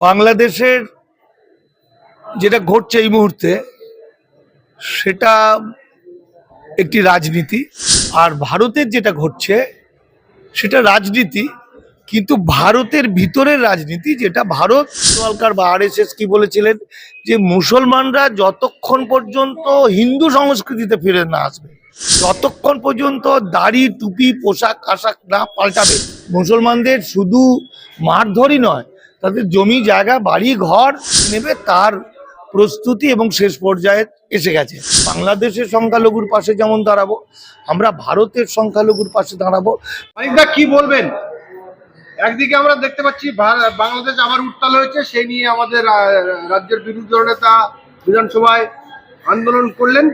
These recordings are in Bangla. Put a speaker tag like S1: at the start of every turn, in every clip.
S1: বাংলাদেশের যেটা ঘটছে এই মুহূর্তে, সেটা একটি রাজনীতি। আর ভারতের যেটা ঘটছে, সেটা রাজনীতি, কিন্তু ভারতের ভিতরের রাজনীতি, যেটা ভারত সরকার বা আরএসএস কি বলেছিলেন, যে মুসলমানরা যতক্ষণ পর্যন্ত হিন্দু সংস্কৃতিতে ফিরে না আসবে, যতক্ষণ পর্যন্ত দাড়ি, টুপি, পোশাক, আশাক না পাল্টাবে, মুসলমানদের শুধু মারধরই নয় তাদের জমি, জায়গা, বাড়ি, ঘর নেবে তার প্রস্তুতি এবং শেষ পর্যায়ে এসে গেছে। বাংলাদেশের সংখ্যালঘুর পাশে যেমন দাঁড়াবো, আমরা ভারতের সংখ্যালঘুর পাশে দাঁড়াবো।
S2: মানিকদা, কি বলবেন? একদিকে আমরা দেখতে পাচ্ছি বাংলাদেশ আবার উত্তাল হয়েছে, সেই নিয়ে আমাদের রাজ্যের বিরোধী দলনেতা বিধানসভায় আন্দোলন করলেন।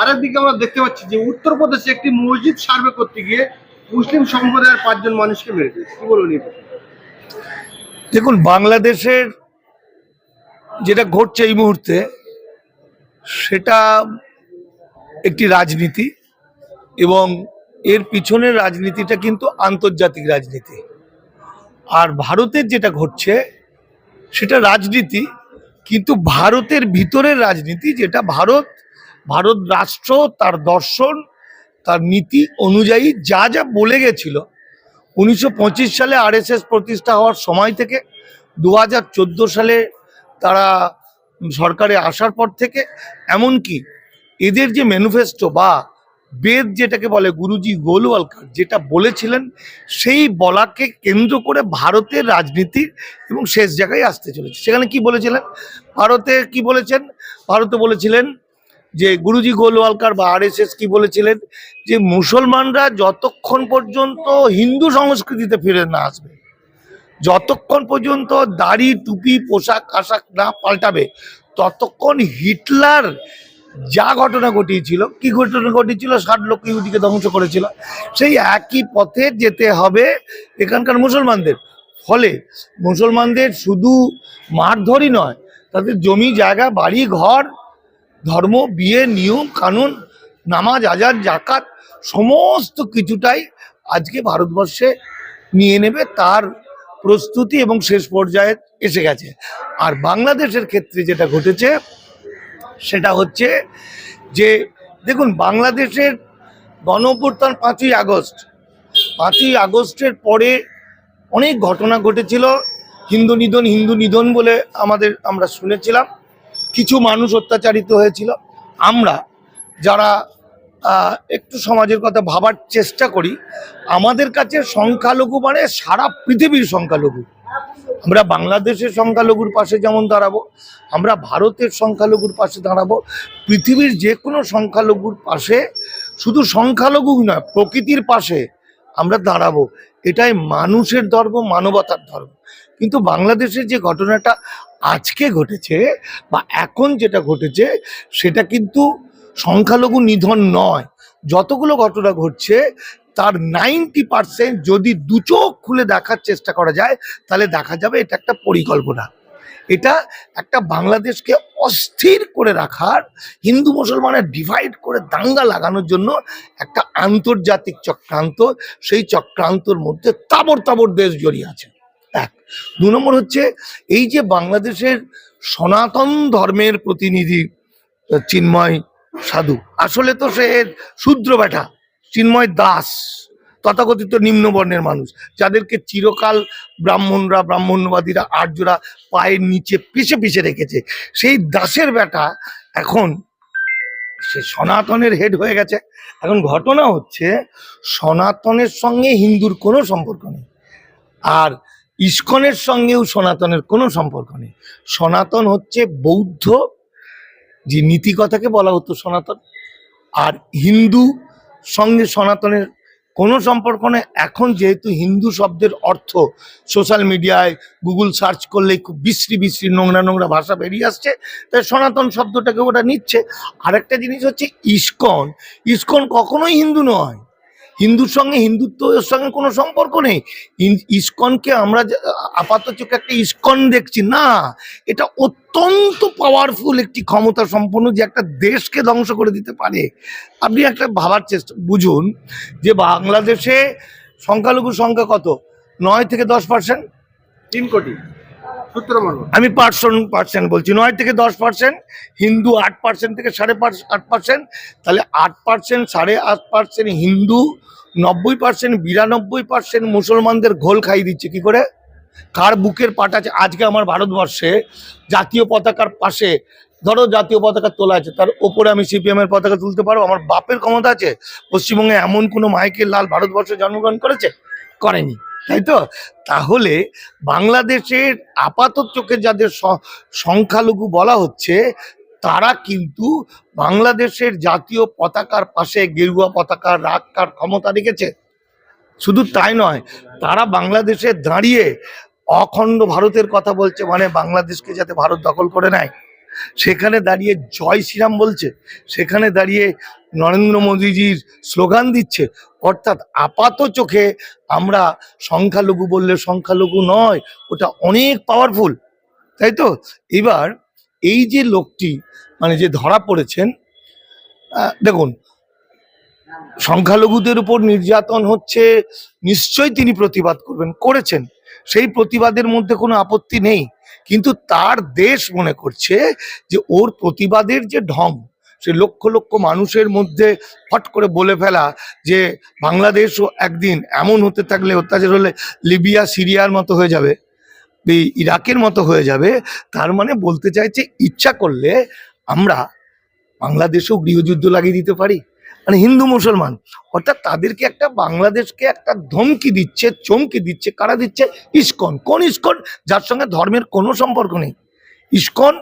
S2: আরেকদিকে আমরা দেখতে পাচ্ছি যে উত্তরপ্রদেশে একটি মসজিদ সার্ভে করতে গিয়ে মুসলিম সম্প্রদায়ের পাঁচজন মানুষকে মেরেছে। কি বলবেন এই?
S1: দেখুন, বাংলাদেশের যেটা ঘটছে এই মুহূর্তে, সেটা একটি রাজনীতি এবং এর পিছনের রাজনীতিটা কিন্তু আন্তর্জাতিক রাজনীতি। আর ভারতের যেটা ঘটছে, সেটা রাজনীতি, কিন্তু ভারতের ভিতরের রাজনীতি যেটা ভারত ভারত রাষ্ট্র, তার দর্শন, তার নীতি অনুযায়ী যা যা বলে গেছিল উনিশশো পঁচিশ সালে আরএসএস প্রতিষ্ঠা হওয়ার সময় থেকে দু হাজার চোদ্দ সালে তারা সরকারে আসার পর থেকে, এমনকি এদের যে ম্যানিফেস্টো বা বেদ যেটাকে বলে গুরুজি গোলওয়ালকার যেটা বলেছিলেন, সেই বলাকে কেন্দ্র করে ভারতের রাজনীতি এবং শেষ জায়গায় আসতে চলেছে। সেখানে কি বলেছিলেন? ভারতে কি বলেছেন? ভারতে বলেছিলেন যে গুরুজি গোলওয়ালকার বা আরএসএস কি বলেছিলেন? যে মুসলমানরা যতক্ষণ পর্যন্ত হিন্দু সংস্কৃতিতে ফিরে না আসবে, যতক্ষণ পর্যন্ত দাড়ি, টুপি, পোশাক, আশাক না পাল্টাবে, ততক্ষণ হিটলার যা ঘটনা ঘটিয়েছিল, কি ঘটনা ঘটিয়েছিল, ষাট লক্ষ ইহুদিকে ধ্বংস করেছিল, সেই একই পথে যেতে হবে এখানকার মুসলমানদের। ফলে মুসলমানদের শুধু মারধরই নয়, তাদের জমি, জায়গা, বাড়ি, ঘর ধর্ম, বিয়ে, নিয়ম, কানুন, নামাজ আজার জাকাত সমস্ত কিছুটাই আজকে ভারতবর্ষে নিয়ে নেবে, তার প্রস্তুতি এবং শেষ পর্যায়ে এসে গেছে। আর বাংলাদেশের ক্ষেত্রে যেটা ঘটেছে, সেটা হচ্ছে যে, দেখুন, বাংলাদেশের গণঅভ্যুত্থান পাঁচই আগস্ট। পাঁচই আগস্টের পরে অনেক ঘটনা ঘটেছিল, হিন্দু নিধন হিন্দু নিধন বলে আমাদের, আমরা শুনেছিলাম। কিছু মানুষ অত্যাচারিত হয়েছিল। আমরা যারা একটু সমাজের কথা ভাবার চেষ্টা করি, আমাদের কাছে সংখ্যালঘু মানে সারা পৃথিবীর সংখ্যালঘু। আমরা বাংলাদেশের সংখ্যালঘুর পাশে যেমন দাঁড়াবো, আমরা ভারতের সংখ্যালঘুর পাশে দাঁড়াবো, পৃথিবীর যে কোনো সংখ্যালঘুর পাশে, শুধু সংখ্যালঘু নয়, প্রকৃতির পাশে আমরা দাঁড়াবো। এটাই মানুষের ধর্ম, মানবতার ধর্ম। কিন্তু বাংলাদেশের যে ঘটনাটা আজকে ঘটেছে বা এখন যেটা ঘটেছে, সেটা কিন্তু সংখ্যালঘু নিধন নয়। যতগুলো ঘটনা ঘটছে, তার নাইনটি পার্সেন্ট যদি দু চোখ খুলে দেখার চেষ্টা করা যায়, তাহলে দেখা যাবে এটা একটা পরিকল্পনা। এটা একটা বাংলাদেশকে অস্থির করে রাখার, হিন্দু মুসলমানের ডিভাইড করে দাঙ্গা লাগানোর জন্য একটা আন্তর্জাতিক চক্রান্ত। সেই চক্রান্তর মধ্যে তাবর তাবর দেশ জড়িয়ে আছে। এক। দু নম্বর হচ্ছে, এই যে বাংলাদেশের সনাতন ধর্মের প্রতিনিধি চিন্ময় সাধু, আসলে তো সে শূদ্র বেটা চিন্ময় দাস, তথাকথিত নিম্নবর্ণের মানুষ, যাদেরকে চিরকাল ব্রাহ্মণরা ব্রাহ্মণ্যবাদীরা আর্যরা পায়ের নিচে পিছে পিছে রেখেছে, সেই দাসের বেটা এখন সে সনাতনের হেড হয়ে গেছে। এখন ঘটনা হচ্ছে, সনাতনের সঙ্গে হিন্দুর কোনো সম্পর্ক নেই। আর ইস্কনের সঙ্গেও সনাতনের কোনো সম্পর্ক নেই। সনাতন হচ্ছে বৌদ্ধ, যে নীতি কথাকে বলা হতো সনাতন, আর হিন্দু সঙ্গে সনাতনের কোনো সম্পর্ক নেই। এখন যেহেতু হিন্দু শব্দের অর্থ সোশ্যাল মিডিয়ায় গুগল সার্চ করলেই খুব বিশ্রী বিশ্রী নোংরা নোংরা ভাষা বেরিয়ে আসছে, তাই সনাতন শব্দটাকে ওটা নিচ্ছে। আরেকটা জিনিস হচ্ছে ইস্কন। ইস্কন কখনোই হিন্দু নয়। হিন্দুর সঙ্গে হিন্দুত্বের সঙ্গে কোনো সম্পর্ক নেই। ইস্কনকে আমরা আপাত চোখে একটা ইস্কন দেখছি। না, এটা অত্যন্ত পাওয়ারফুল একটি ক্ষমতা সম্পন্ন যে একটা দেশকে ধ্বংস করে দিতে পারে। আপনি একটা ভাবার চেষ্টা, বুঝুন যে বাংলাদেশে সংখ্যালঘু সংখ্যা কত? নয় থেকে দশ পার্সেন্ট
S2: তিন কোটি।
S1: আমি পার্সেন্ট পার্সেন্ট বলছি, নয় থেকে দশ পার্সেন্ট, হিন্দু আট পার্সেন্ট থেকে সাড়ে পাঁচ আট পার্সেন্ট, তাহলে আট পার্সেন্ট, সাড়ে আট পার্সেন্ট হিন্দু, নব্বই পার্সেন্ট, বিরানব্বই পার্সেন্ট মুসলমানদের ঘোল খাইয়ে দিচ্ছে, কি করে? কার বুকের পাট আছে? আজকে আমার ভারতবর্ষে জাতীয় পতাকার পাশে, ধরো জাতীয় পতাকা তোলা আছে, তার ওপরে আমি সিপিএম এর পতাকা তুলতে পারব? আমার বাপের ক্ষমতা আছে? পশ্চিমবঙ্গে এমন কোনো মাইকেল লাল ভারতবর্ষে জন্মগ্রহণ করেছে? করেনি। তাই তো? তাহলে বাংলাদেশের আপাতত চোখে যাদের সংখ্যালঘু বলা হচ্ছে, তারা কিন্তু বাংলাদেশের জাতীয় পতাকার পাশে গেরুয়া পতাকা রাখার ক্ষমতা রেখেছে। শুধু তাই নয়, তারা বাংলাদেশে দাঁড়িয়ে অখণ্ড ভারতের কথা বলছে মানে বাংলাদেশকে যাতে ভারত দখল করে নেয়। সেখানে দাঁড়িয়ে জয় শ্রীরাম বলছে, সেখানে দাঁড়িয়ে নরেন্দ্র মোদীজির স্লোগান দিচ্ছে। অর্থাৎ আপাত চোখে আমরা সংখ্যালঘু বললে সংখ্যালঘু নয়, ওটা অনেক পাওয়ারফুল তাই তো? এবার এই যে লোকটি মানে যে ধরা পড়েছেন দেখুন, সংখ্যালঘুদের উপর নির্যাতন হচ্ছে, নিশ্চয়ই তিনি প্রতিবাদ করবেন, করেছেন। সেই প্রতিবাদের মধ্যে কোনো আপত্তি নেই। কিন্তু তার দেশ মনে করছে যে ওর প্রতিবাদের যে ঢং, সে লক্ষ লক্ষ মানুষের মধ্যে ফট করে বলে ফেলা যে বাংলাদেশও একদিন এমন হতে থাকলে অত্যাচার হলে লিবিয়া, সিরিয়ার মতো হয়ে যাবে ইরাকের মতো হয়ে যাবে, তার মানে বলতে চাইছে ইচ্ছা করলে আমরা বাংলাদেশেও গৃহযুদ্ধ লাগিয়ে দিতে পারি। মানে হিন্দু মুসলমান। অর্থাৎ তাদেরকে একটা বাংলাদেশকে একটা ধমকি দিচ্ছে, চমকি দিচ্ছে, কারা দিচ্ছে? ইস্কন। কোন ইস্কন? যার সঙ্গে ধর্মের কোনো সম্পর্ক নেই। ইস্কন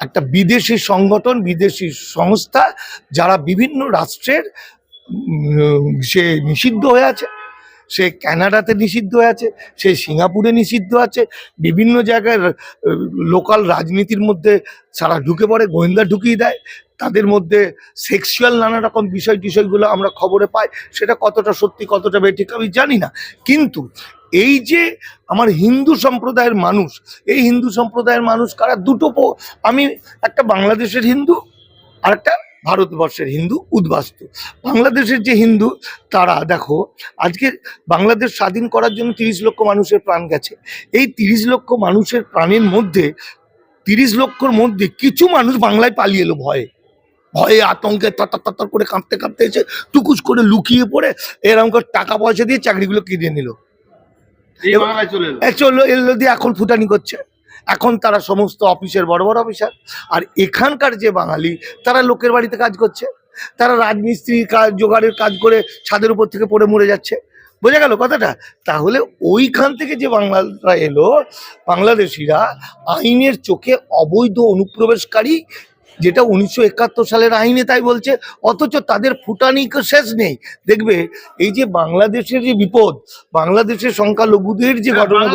S1: একটা বিদেশি সংগঠন, বিদেশি সংস্থা, যারা বিভিন্ন রাষ্ট্রের সে নিষিদ্ধ হয়ে আছে। সে ক্যানাডাতে নিষিদ্ধ আছে, সে সিঙ্গাপুরে নিষিদ্ধ আছে, বিভিন্ন জায়গায় লোকাল রাজনীতির মধ্যে সারা ঢুকে পড়ে, গোয়েন্দা ঢুকিয়ে দেয়, তাদের মধ্যে সেক্সুয়াল নানা রকম বিষয় টিষয়গুলো আমরা খবরে পাই, সেটা কতটা সত্যি, কতটা বেঠিক আমি জানি না। কিন্তু এই যে আমার হিন্দু সম্প্রদায়ের মানুষ, এই হিন্দু সম্প্রদায়ের মানুষ কারা? দুটো আমি একটা বাংলাদেশের হিন্দু আর একটা ভারতবর্ষের হিন্দু উদ্বাস্তু। বাংলাদেশের যে হিন্দু তারা দেখো আজকে বাংলাদেশ স্বাধীন করার জন্য তিরিশ লক্ষ মানুষের প্রাণ গেছে। এই তিরিশ লক্ষ মানুষের প্রাণের মধ্যে তিরিশ লক্ষর মধ্যে কিছু মানুষ বাংলায় পালিয়ে এলো ভয়ে। ভয়ে আতঙ্কে তত্তর তত্তর করে কাঁপতে কাঁপতে এসে টুকুস করে লুকিয়ে পড়ে এরকম করে টাকা পয়সা দিয়ে চাকরিগুলো কিনে নিল।
S2: চলে
S1: এলো দিয়ে এখন ফুটানি করছে। এখন তারা সমস্ত অফিসের বড় বড় অফিসার। আর এখানকার যে বাঙালি তারা লোকের বাড়িতে কাজ করছে। তারা রাজমিস্ত্রি কাজ জোগাড়ের কাজ করে ছাদের উপর থেকে পড়ে মরে যাচ্ছে। বোঝা গেল কথাটা? তাহলে ওইখান থেকে যে বাংলারা এলো বাংলাদেশিরা আইনের চোখে অবৈধ অনুপ্রবেশকারী যেটা উনিশশো একাত্তর সালের আইনে তাই বলছে অথচ তাদের ফুটানি শেষ নেই। দেখবে এই যে বাংলাদেশের যে বিপদ বাংলাদেশের সংখ্যালঘুদের যে ঘটনা ঘটে-